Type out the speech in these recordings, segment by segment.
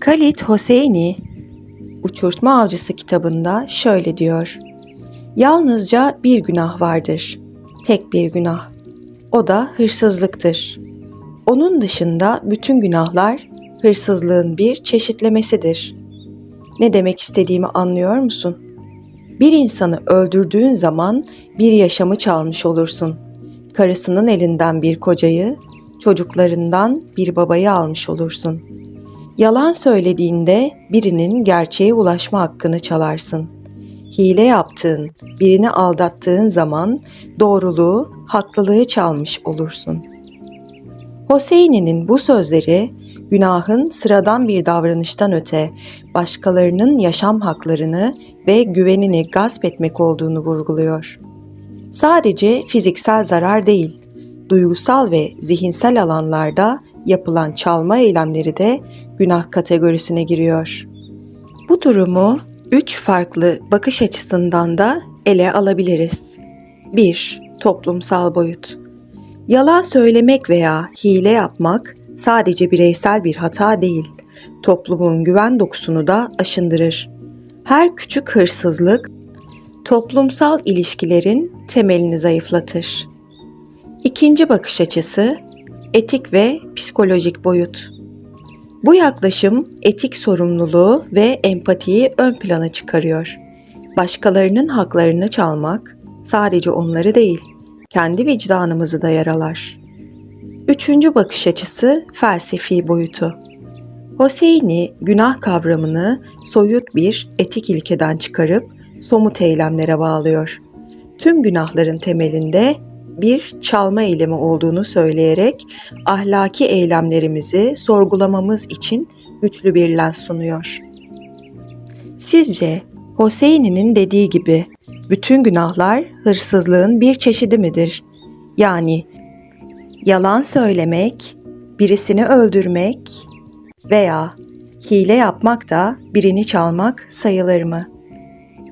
Khalid Hosseini Uçurtma Avcısı kitabında şöyle diyor. Yalnızca bir günah vardır. Tek bir günah. O da hırsızlıktır. Onun dışında bütün günahlar hırsızlığın bir çeşitlemesidir. Ne demek istediğimi anlıyor musun? Bir insanı öldürdüğün zaman bir yaşamı çalmış olursun. Karısının elinden bir kocayı, çocuklarından bir babayı almış olursun. Yalan söylediğinde birinin gerçeğe ulaşma hakkını çalarsın. Hile yaptığın, birini aldattığın zaman doğruluğu, haklılığı çalmış olursun. Hoseyni'nin bu sözleri günahın sıradan bir davranıştan öte başkalarının yaşam haklarını ve güvenini gasp etmek olduğunu vurguluyor. Sadece fiziksel zarar değil, duygusal ve zihinsel alanlarda yapılan çalma eylemleri de günah kategorisine giriyor. Bu durumu üç farklı bakış açısından da ele alabiliriz. 1. Toplumsal boyut. Yalan söylemek veya hile yapmak sadece bireysel bir hata değil, toplumun güven dokusunu da aşındırır. Her küçük hırsızlık toplumsal ilişkilerin temelini zayıflatır. İkinci bakış açısı etik ve psikolojik boyut. Bu yaklaşım etik sorumluluğu ve empatiyi ön plana çıkarıyor. Başkalarının haklarını çalmak sadece onları değil, kendi vicdanımızı da yaralar. Üçüncü bakış açısı felsefi boyutu. Hoseyni günah kavramını soyut bir etik ilkeden çıkarıp somut eylemlere bağlıyor. Tüm günahların temelinde bir çalma eylemi olduğunu söyleyerek ahlaki eylemlerimizi sorgulamamız için güçlü bir lens sunuyor. Sizce Hoseyni'nin dediği gibi bütün günahlar hırsızlığın bir çeşidi midir? Yani yalan söylemek, birisini öldürmek veya hile yapmak da birini çalmak sayılır mı?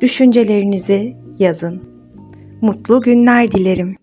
Düşüncelerinizi yazın. Mutlu günler dilerim.